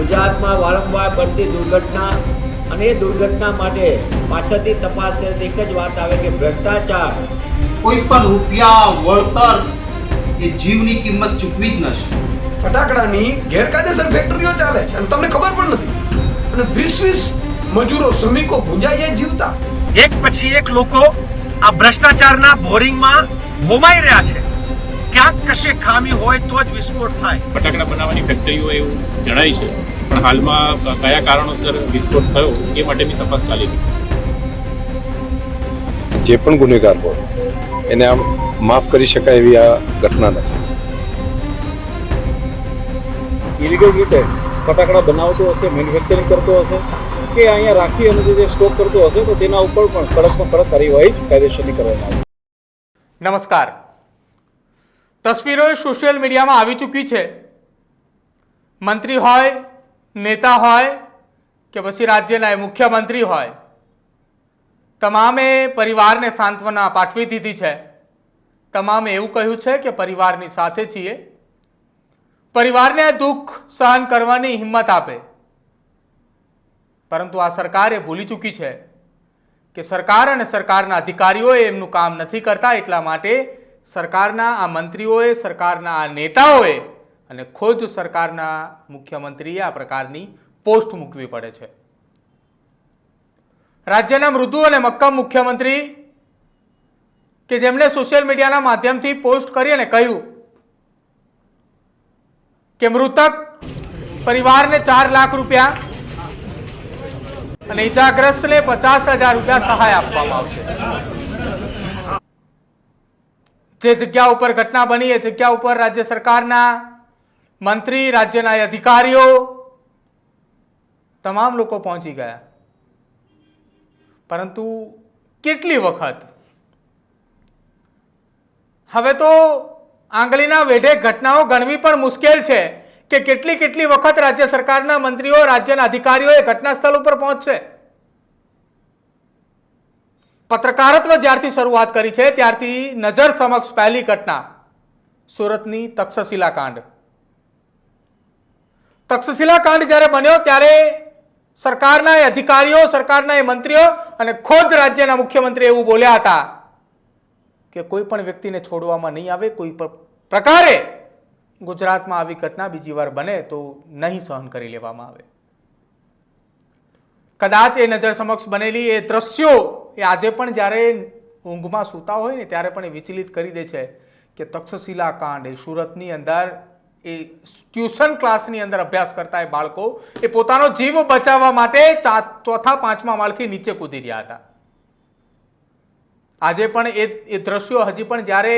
ગુજરાતમાં વારંવાર બનતી દુર્ઘટના અને એ દુર્ઘટના માટે પાછળથી તપાસ કરે એક જ વાત આવે કે ભ્રષ્ટાચાર કોઈ પણ રૂપિયા વળતર એ જીવની કિંમત ચૂકવી જ નથી ફટાકડાની ગેરકાયદેસર ફેક્ટરીઓ ચાલે છે અને તમને ખબર પણ નથી. અને વીસ વીસ મજૂરો શ્રમિકો ભૂંજાઈ જાય જીવતા. એક પછી એક લોકો આ ભ્રષ્ટાચારના બોરિંગમાં હોમાઈ રહ્યા છે. કશે ખામી હોય તો જ વિસ્ફોટ થાય. ફટાકડા બનાવવાની ફેક્ટરીઓ એવું જણાય છે. પણ હાલમાં કયા કારણોસર વિસ્ફોટ થયો એ માટેની તપાસ ચાલી રહી જે પણ ગુનેગાર હોય એને આમ માફ કરી શકાય એવી આ ઘટના નથી. ઇલીગલ રીતે ફટાકડા બનાવતો હશે મેન્યુફેક્ચરિંગ કરતો હશે કે અહીંયા રાખી અને જે સ્ટોક કરતો હશે તો તેના ઉપર પણ કડકમાં કડક કાર્યવાહી કાયદેસરની કરવામાં આવશે. નમસ્કાર. તસવીરો સોશિયલ મીડિયામાં આવી ચૂકી છે. મંત્રી હોય, નેતા હોય કે પછી રાજ્યના મુખ્યમંત્રી હોય, તમામે પરિવારને સાંત્વના પાઠવી દીધી છે. તમામે એવું કહ્યું છે કે પરિવારની સાથે છીએ. પરિવારને દુઃખ સહન કરવાની હિંમત આપે. પરંતુ આ સરકાર ભૂલી ચૂકી છે કે સરકાર અને સરકારના અધિકારીઓએ એમનું કામ નથી કરતા એટલા માટે સરકારના આ મંત્રીઓએ, સરકારના આ નેતાઓએ અને ખુદ સરકારના મુખ્યમંત્રીએ આ પ્રકારની પોસ્ટ મૂકવી પડે છે. રાજ્યના મૃદુ અને મક્કમ મુખ્યમંત્રી કે જેમણે સોશિયલ મીડિયાના માધ્યમથી પોસ્ટ કરી અને કહ્યું કે મૃતક પરિવારને ચાર લાખ રૂપિયા અને ઇજાગ્રસ્તને પચાસ હજાર રૂપિયા સહાય આપવામાં આવશે. જે જગ્યા ઉપર ઘટના બની, એ જગ્યા ઉપર રાજ્ય સરકારના મંત્રી, રાજ્યના અધિકારીઓ તમામ લોકો પહોંચી ગયા. પરંતુ કેટલી વખત? હવે તો આંગળીના વેઢે ઘટનાઓ ગણવી પણ મુશ્કેલ છે કે કેટલી કેટલી વખત રાજ્ય સરકારના મંત્રીઓ, રાજ્યના અધિકારીઓ એ ઘટના સ્થળ ઉપર પહોંચશે? પત્રકારત્વ જ્યારથી શરૂઆત કરી છે, ત્યારથી નજર સમક્ષ પહેલી ઘટના, સુરતની તક્ષશિલા કાંડ. તક્ષશિલા કાંડ જ્યારે બન્યો, ત્યારે સરકારના એ અધિકારીઓ, સરકારના એ મંત્રીઓ અને ખોદ રાજ્યના મુખ્યમંત્રી એવું બોલ્યા હતા કે કોઈ પણ વ્યક્તિને છોડવામાં નહીં આવે, કોઈ પ્રકારે ગુજરાતમાં આવી ઘટના બીજી વાર બને તો નહીં સહન કરી લેવામાં આવે. કદાચ એ નજર સમક્ષ બનેલી એ દ્રશ્યો એ આજે પણ જ્યારે ઊંઘમાં સૂતા હોય ને ત્યારે પણ એ વિચલિત કરી દે છે કે તક્ષશિલા કાંડ એ સુરતની અંદર, એ ટ્યુશન ક્લાસની અંદર અભ્યાસ કરતા એ બાળકો એ પોતાનો જીવ બચાવવા માટે ચોથા, પાંચમા માળથી નીચે કૂદી રહ્યા હતા. આજે પણ એ એ દ્રશ્યો હજી પણ જ્યારે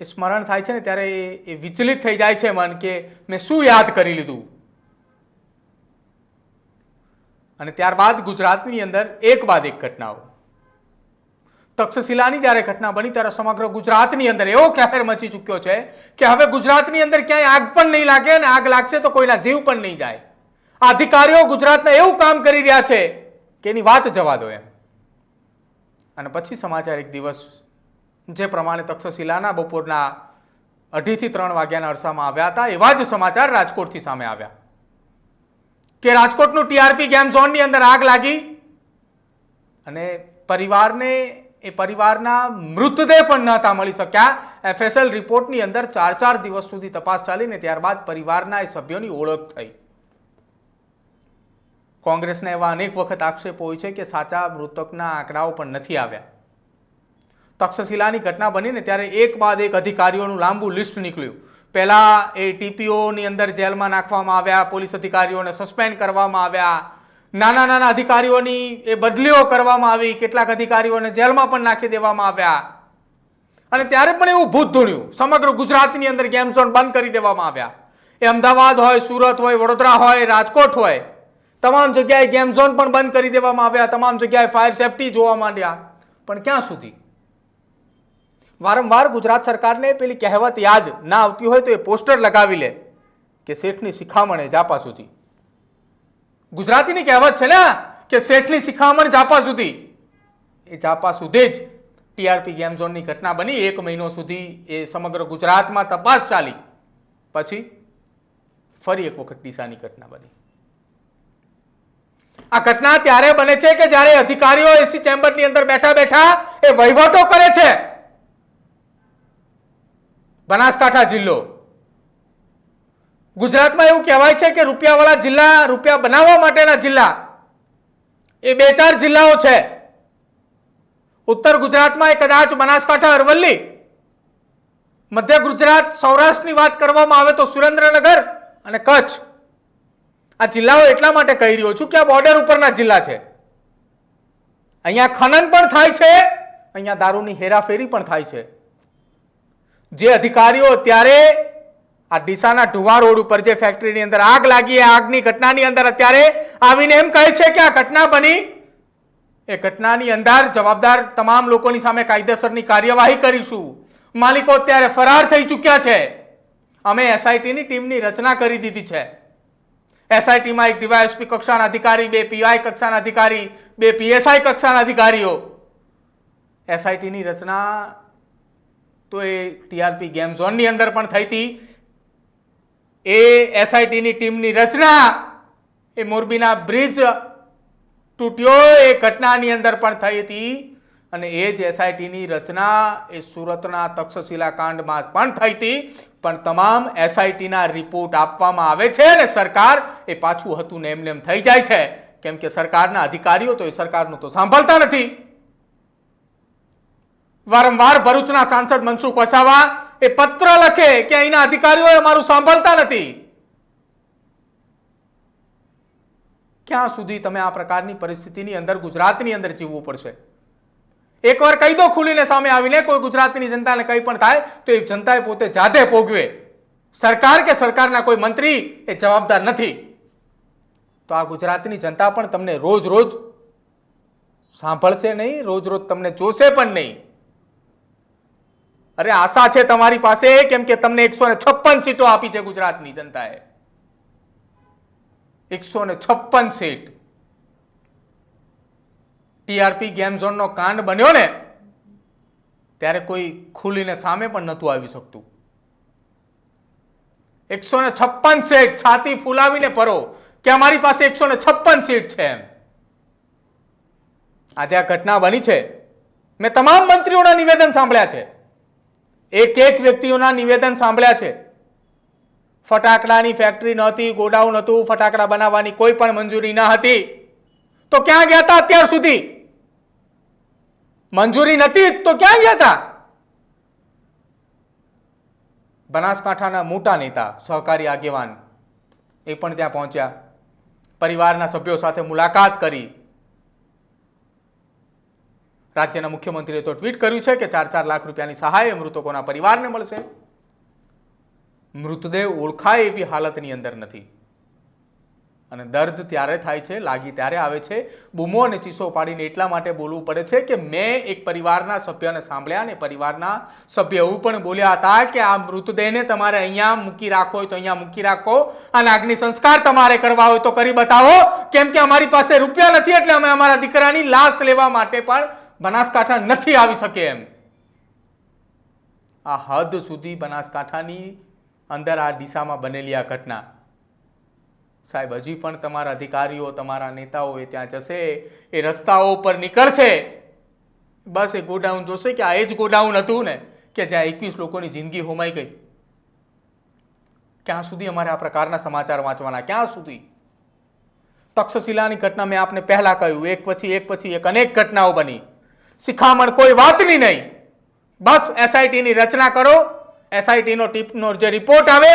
એ સ્મરણ થાય છે ને ત્યારે એ વિચલિત થઈ જાય છે મન કે મેં શું યાદ કરી લીધું? અને ત્યારબાદ ગુજરાતની અંદર એક બાદ એક ઘટનાઓ. તક્ષશિલાની જ્યારે ઘટના બની ત્યારે સમગ્ર ગુજરાતની અંદર એવો કહેર મચી ચૂક્યો છે કે હવે ગુજરાતની અંદર ક્યાંય આગ પણ નહીં લાગે અને આગ લાગશે તો કોઈના જીવ પણ નહીં જાય. અધિકારીઓ ગુજરાતના એવું કામ કરી રહ્યા છે કે એની વાત જવા દો એમ. અને પછી સમાચાર એક દિવસ જે પ્રમાણે તક્ષશિલાના બપોરના અઢીથી ત્રણ વાગ્યાના અરસામાં આવ્યા હતા, એવા જ સમાચાર રાજકોટથી સામે આવ્યા. કે રાજકોટનું ટીઆરપી ગેમ ઝોનની અંદર આગ લાગી અને પરિવારને એ પરિવારના મૃતદેહ પણ નહોતા મળી શક્યા. એફએસએલ રિપોર્ટની અંદર ચાર ચાર દિવસ સુધી તપાસ ચાલીને ત્યારબાદ પરિવારના એ સભ્યોની ઓળખ થઈ. કોંગ્રેસના એવા અનેક વખત આક્ષેપો હોય છે કે સાચા મૃતકના આંકડાઓ પણ નથી આવ્યા. તક્ષશિલાની ઘટના બની ને ત્યારે એક બાદ એક અધિકારીઓનું લાંબુ લિસ્ટ નીકળ્યું. પહેલાં એ ટીપીઓની અંદર જેલમાં નાખવામાં આવ્યા, પોલીસ અધિકારીઓને સસ્પેન્ડ કરવામાં આવ્યા. નાના નાના અધિકારીઓની એ બદલીઓ કરવામાં આવી, કેટલાક અધિકારીઓને જેલમાં પણ નાખી દેવામાં આવ્યા. અને ત્યારે પણ એવું ભૂત ધૂણ્યું. સમગ્ર ગુજરાતની અંદર ગેમ ઝોન બંધ કરી દેવામાં આવ્યા. એ અમદાવાદ હોય, સુરત હોય, વડોદરા હોય, રાજકોટ હોય, તમામ જગ્યાએ ગેમ ઝોન પણ બંધ કરી દેવામાં આવ્યા. તમામ જગ્યાએ ફાયર સેફટી જોવા માંડ્યા. પણ ક્યાં સુધી? વારંવાર ગુજરાત સરકારને પેલી કહેવત યાદ ના આવતી હોય તો એ પોસ્ટર લગાવી લે કે શેઠની શિખામણે જાપા સુધી. ગુજરાતીની કહેવત છે ને કે શેઠની શિખામણ જાપા સુધી. એ જાપા સુધી જ ટીઆરપી ગેમ ઝોનની ઘટના બની. એક મહિનો સુધી એ સમગ્ર ગુજરાતમાં તપાસ ચાલી. પછી ફરી એક વખત ડીસાની ઘટના બની. આ ઘટના ત્યારે બને છે કે જ્યારે અધિકારીઓ એસી ચેમ્બરની અંદર બેઠા બેઠા એ વહીવટો કરે છે. બનાસકાંઠા જિલ્લો. ગુજરાતમાં એવું કહેવાય છે કે રૂપિયાવાળા જિલ્લા રૂપિયા બનાવવા માટેના જિલ્લા. એ બે ચાર જિલ્લાઓ છે. ઉત્તર ગુજરાતમાં એ કદાચ બનાસકાંઠા, અરવલ્લી. મધ્ય ગુજરાત, સૌરાષ્ટ્રની વાત કરવામાં આવે તો સુરેન્દ્રનગર અને કચ્છ. આ જિલ્લાઓ એટલા માટે કહી રહ્યો છું કે આ બોર્ડર ઉપરના જિલ્લા છે. અહીંયા ખનન પણ થાય છે, અહીંયા દારૂની હેરાફેરી પણ થાય છે. જે અધિકારીઓ અત્યારે આ ડીસાના ઢુવા રોડ ઉપર જે ફેક્ટરીની અંદર આગ લાગી, એ આગની ઘટનાની અંદર અત્યારે આવીને એમ કહે છે કે આ ઘટના બની. એ ઘટનાની અંદર જવાબદાર તમામ લોકોની સામે કાયદેસરની કાર્યવાહી કરીશું. માલિકો અત્યારે ફરાર થઈ ચૂક્યા છે. અમે એસઆઈટીની ટીમની રચના કરી દીધી છે. એસઆઈટીમાં એક ડીવાયએસપી કક્ષાના અધિકારી, બે પીઆઈ કક્ષાના અધિકારી, બે પીએસઆઈ કક્ષાના અધિકારીઓ. એસઆઈટીની રચના તો એ ટીઆરપી ગેમ ઝોનની અંદર પણ થઈ હતી. એ એસઆઈટીની ટીમની રચના એ મોરબીના બ્રિજ તૂટ્યો. એ ઘટનાની અંદર પણ થઈ હતી અને એ જ એસઆઈટીની રચના એ સુરતના તક્ષશિલા કાંડમાં પણ થઈ હતી. પણ તમામ એસઆઈટીના રિપોર્ટ આપવામાં આવે છે અને સરકાર એ પાછું હતું ને એમને એમ થઈ જાય છે. કેમ કે સરકારના અધિકારીઓ તો એ સરકારનું તો સાંભળતા નથી. વારંવાર ભરૂચના સાંસદ મનસુખ વસાવા એ પત્ર લખે કે અહીંના અધિકારીઓ અમારું સાંભળતા નથી. ક્યાં સુધી તમે આ પ્રકારની પરિસ્થિતિની અંદર ગુજરાતની અંદર જીવવું પડશે? એકવાર કહી દો ખુલીને સામે આવીને કોઈ ગુજરાતની જનતાને કંઈ પણ થાય તો એ જનતાએ પોતે જાતે ભોગવે. સરકાર કે સરકારના કોઈ મંત્રી એ જવાબદાર નથી. તો આ ગુજરાતની જનતા પણ તમને રોજ રોજ સાંભળશે નહીં, રોજ રોજ તમને જોશે પણ નહીં. અરે આશા છે તમારી પાસે કેમ કે તમને એકસો ને છપ્પન સીટો આપી છે ગુજરાતની જનતાએ. એકસો ને છપ્પન સીટ. ટીઆરપી ગેમ ઝોનનો કાંડ બન્યો ને, ત્યારે કોઈ ખુલીને સામે પણ નહોતું આવી શકતું. એકસો ને છપ્પન સીટ, છાતી ફૂલાવીને પરો કે અમારી પાસે એકસો ને છપ્પન સીટ છે એમ. આજે આ ઘટના બની છે. મેં તમામ મંત્રીઓના નિવેદન સાંભળ્યા છે. એક એક વ્યક્તિઓના નિવેદન સાંભળ્યા છે. ફટાકડાની ફેક્ટરી નહોતી, ગોડાઉન હતું, ફટાકડા બનાવવાની કોઈ પણ મંજૂરી ન હતી. તો ક્યાં ગયા હતા અત્યાર સુધી? મંજૂરી નથી, તો ક્યાં ગયા હતા? બનાસકાંઠાના મોટા નેતા, સહકારી આગેવાન એ પણ ત્યાં પહોંચ્યા. પરિવારના સભ્યો સાથે મુલાકાત કરી. રાજ્યના મુખ્યમંત્રીએ તો ટ્વીટ કર્યું છે કે ચાર ચાર લાખ રૂપિયાની સહાય મૃતકોના પરિવારને મળશે. મૃતદેહ ઓળખાય એવી હાલતની અંદર નથી. અને દર્દ ત્યારે થાય છે, લાગી ત્યારે આવે છે. બૂમો અને ચીસો પાડીને એટલા માટે બોલવું પડે છે કે મેં એક પરિવારના સભ્યને સાંભળ્યા અને પરિવારના સભ્ય એવું પણ બોલ્યા હતા કે આ મૃતદેહને તમારે અહીંયા મૂકી રાખવો હોય તો અહીંયા મૂકી રાખો. અને અગ્નિ સંસ્કાર તમારે કરવા હોય તો કરી બતાવો. કેમ કે અમારી પાસે રૂપિયા નથી એટલે અમે અમારા દીકરાની લાશ લેવા માટે પણ બનાસકાંઠા નથી આવી શકે એમ. આ હદ સુધી બનાસકાંઠાની અંદર આ દિશામાં બનેલી આ ઘટના. સાહેબ, હજી પણ તમારા અધિકારીઓ, તમારા નેતાઓ એ ત્યાં જશે, એ રસ્તાઓ પર નીકળશે. બસ એ ગોડાઉન જોશે કે આ એ જ ગોડાઉન હતું ને, કે જ્યાં એકવીસ લોકોની જિંદગી હોમાઈ ગઈ. ક્યાં સુધી અમારે આ પ્રકારના સમાચાર વાંચવાના? ક્યાં સુધી? તક્ષશિલાની ઘટના મેં આપને પહેલા કહ્યું, એક પછી એક પછી એક અનેક ઘટનાઓ બની. શિખામણ કોઈ વાતની નહીં. બસ એસઆઈટીની રચના કરો. એસઆઈટીનો ટીપનો જે રિપોર્ટ આવે,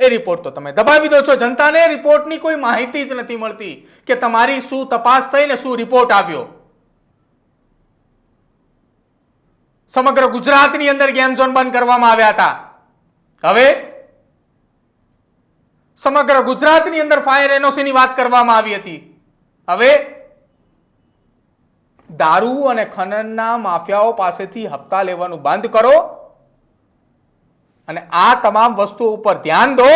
એ રિપોર્ટ તો તમે દબાવી દો છો. જનતાને રિપોર્ટની કોઈ માહિતી જ નથી મળતી કે તમારી શું તપાસ થઈ ને શું રિપોર્ટ આવ્યો. સમગ્ર ગુજરાતની અંદર ગેમ ઝોન બંધ કરવામાં આવ્યા હતા. હવે સમગ્ર ગુજરાતની અંદર ફાયર એનઓસીની વાત કરવામાં આવી હતી. હવે દારૂ અને ખનનના માફિયાઓ પાસેથી હપ્તા લેવાનું બંધ કરો અને આ તમામ વસ્તુઓ ઉપર ધ્યાન દો.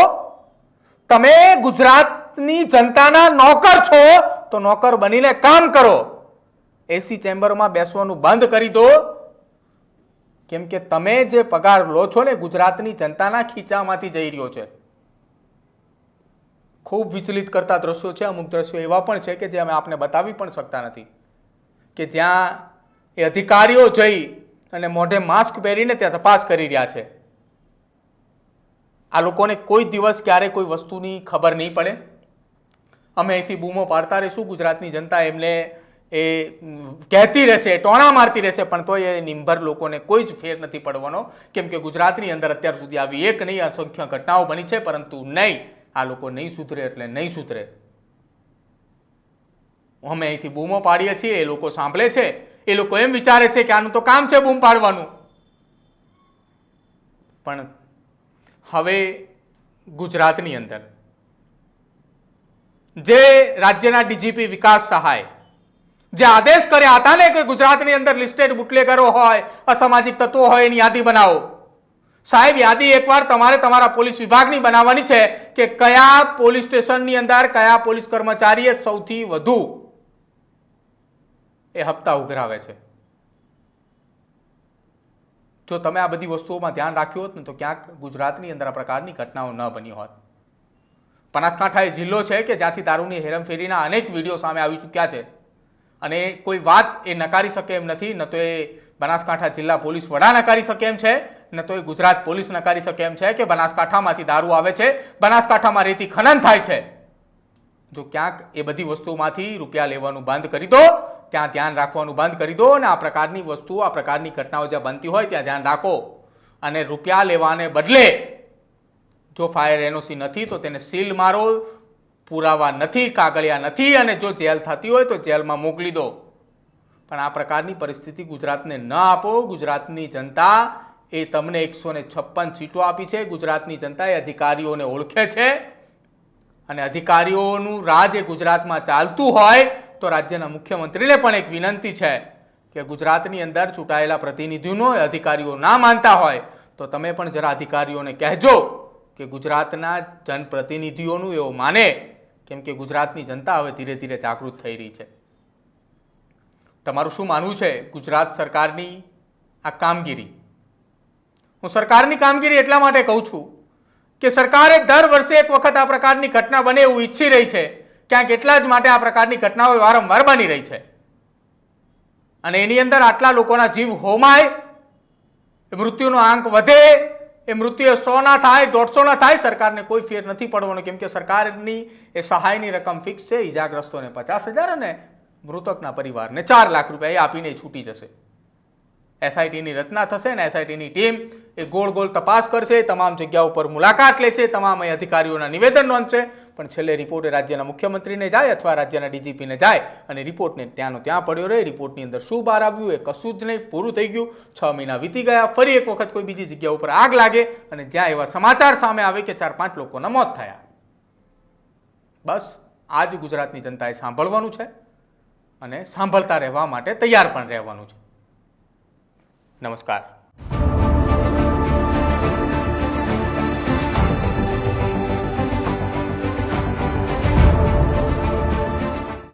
તમે ગુજરાતની જનતાના નોકર છો, તો નોકર બનીને કામ કરો. એસી ચેમ્બરમાં બેસવાનું બંધ કરી દો. કેમ કે તમે જે પગાર લો છો ને, ગુજરાતની જનતાના ખીચામાંથી જઈ રહ્યો છે. ખૂબ વિચલિત કરતા દ્રશ્યો છે, અમુક દ્રશ્યો એવા પણ છે કે જે અમે આપને બતાવી પણ શકતા નથી. કે જ્યાં એ અધિકારીઓ જઈ અને મોઢે માસ્ક પહેરીને ત્યાં તપાસ કરી રહ્યા છે. આ લોકોને કોઈ દિવસ ક્યારે કોઈ વસ્તુની ખબર નહીં પડે. અમે અહીંથી બૂમો પાડતા રહીશું ગુજરાતની જનતા એમને એ કહેતી રહેશે, ટોણા મારતી રહેશે, પણ તોય એ નિંભર લોકોને કોઈ જ ફેર નથી પડવાનો. કેમ કે ગુજરાતની અંદર અત્યાર સુધી આવી એક નહીં, અસંખ્ય ઘટનાઓ બની છે, પરંતુ નહીં, આ લોકો નહીં સુધરે એટલે નહીં સુધરે. અમે અહીંથી બૂમો પાડીએ છીએ, એ લોકો સાંભળે છે, એ લોકો એમ વિચારે છે કે આનું તો કામ છે બૂમ પાડવાનું. પણ હવે ગુજરાતની અંદર જે રાજ્યના ડીજીપી વિકાસ સહાય, જે આદેશ કર્યા હતા ને કે ગુજરાતની અંદર લિસ્ટેડ બુટલેગરો હોય, અસામાજિક તત્વો હોય, એની યાદી બનાવો. સાહેબ, યાદી એકવાર તમારે તમારા પોલીસ વિભાગની બનાવવાની છે કે કયા પોલીસ સ્ટેશનની અંદર કયા પોલીસ કર્મચારીએ સૌથી વધુ એ હપ્તા ઉઘરાવે છે. જો તમે આ બધી વસ્તુઓમાં ધ્યાન રાખ્યું હોત ને તો ક્યાંક ગુજરાતની અંદર આ પ્રકારની ઘટનાઓ ન બની હોત. બનાસકાંઠા એ જિલ્લો છે કે જ્યાંથી દારૂની હેરમફેરીના અનેક વીડિયો સામે આવી ચૂક્યા છે અને કોઈ વાત એ નકારી શકે એમ નથી, ન તો એ બનાસકાંઠા જિલ્લા પોલીસ વડા નકારી શકે એમ છે, ન તો એ ગુજરાત પોલીસ નકારી શકે એમ છે કે બનાસકાંઠામાંથી દારૂ આવે છે, બનાસકાંઠામાં રેતી ખનન થાય છે. જો ક્યાંક એ બધી વસ્તુઓમાંથી રૂપિયા લેવાનું બંધ કરી દો ત્યાં ધ્યાન રાખવાનું બંધ કરી દો અને આ પ્રકારની વસ્તુઓ, આ પ્રકારની ઘટનાઓ જ્યાં બનતી હોય ત્યાં ધ્યાન રાખો. અને રૂપિયા લેવાને બદલે જો ફાયર એનઓસી નથી, તો તેને સીલ મારો, પુરાવા નથી, કાગળિયા નથી અને જો જેલ થતી હોય તો જેલમાં મોકલી દો. પણ આ પ્રકારની પરિસ્થિતિ ગુજરાતને ન આપો. ગુજરાતની જનતા એ તમને એકસો ને છપ્પન સીટો આપી છે. ગુજરાતની જનતા એ અધિકારીઓને ઓળખે છે. અને અધિકારીઓનું રાજ એ ગુજરાતમાં ચાલતું હોય તો રાજ્યના મુખ્યમંત્રીને પણ એક વિનંતી છે કે ગુજરાતની અંદર ચૂંટાયેલા પ્રતિનિધિઓનો અધિકારીઓ ના માનતા હોય, તો તમે પણ જરા અધિકારીઓને કહેજો કે ગુજરાતના જનપ્રતિનિધિઓનું એવું માને, કેમ કે ગુજરાતની જનતા હવે ધીરે ધીરે જાગૃત થઈ રહી છે. તમારું શું માનવું છે? ગુજરાત સરકારની આ કામગીરી? હું સરકારની કામગીરી એટલા માટે કહું છું કે સરકારે દર વર્ષે એક વખત આ પ્રકારની ઘટના બને એવું ઈચ્છી રહી છે. ક્યાંક એટલા જ માટે આ પ્રકારની ઘટનાઓ વારંવાર બની રહી છે? અને એની અંદર આટલા લોકોના જીવ હોમાય, એ મૃત્યુનો આંક વધે, એ મૃત્યુ સો ના થાય, દોઢસો ના થાય, સરકારને કોઈ ફેર નથી પડવાનો. કેમ કે સરકારની એ સહાયની રકમ ફિક્સ છે, ઈજાગ્રસ્તોને પચાસ હજાર અને મૃતકના પરિવારને ચાર લાખ રૂપિયા એ આપીને છૂટી જશે. એસઆઈટીની રચના થશે ને એસઆઈટીની ટીમ એ ગોળ ગોળ તપાસ કરશે, તમામ જગ્યા ઉપર મુલાકાત લેશે, તમામ એ અધિકારીઓના નિવેદન નોંધશે પણ છેલ્લે રિપોર્ટ રાજ્યના મુખ્યમંત્રીને જાય અથવા રાજ્યના ડીજીપીને જાય અને રિપોર્ટને ત્યાંનો ત્યાં પડ્યો રહે. રિપોર્ટની અંદર શું બહાર આવ્યું, એ કશું જ નહીં, પૂરું થઈ ગયું. છ મહિના વીતી ગયા, ફરી એક વખત કોઈ બીજી જગ્યા ઉપર આગ લાગે અને જ્યાં એવા સમાચાર સામે આવે કે ચાર પાંચ લોકોના મોત થયા. બસ, આ જ ગુજરાતની જનતાએ સાંભળવાનું છે અને સાંભળતા રહેવા માટે તૈયાર પણ રહેવાનું છે. નમસ્કાર.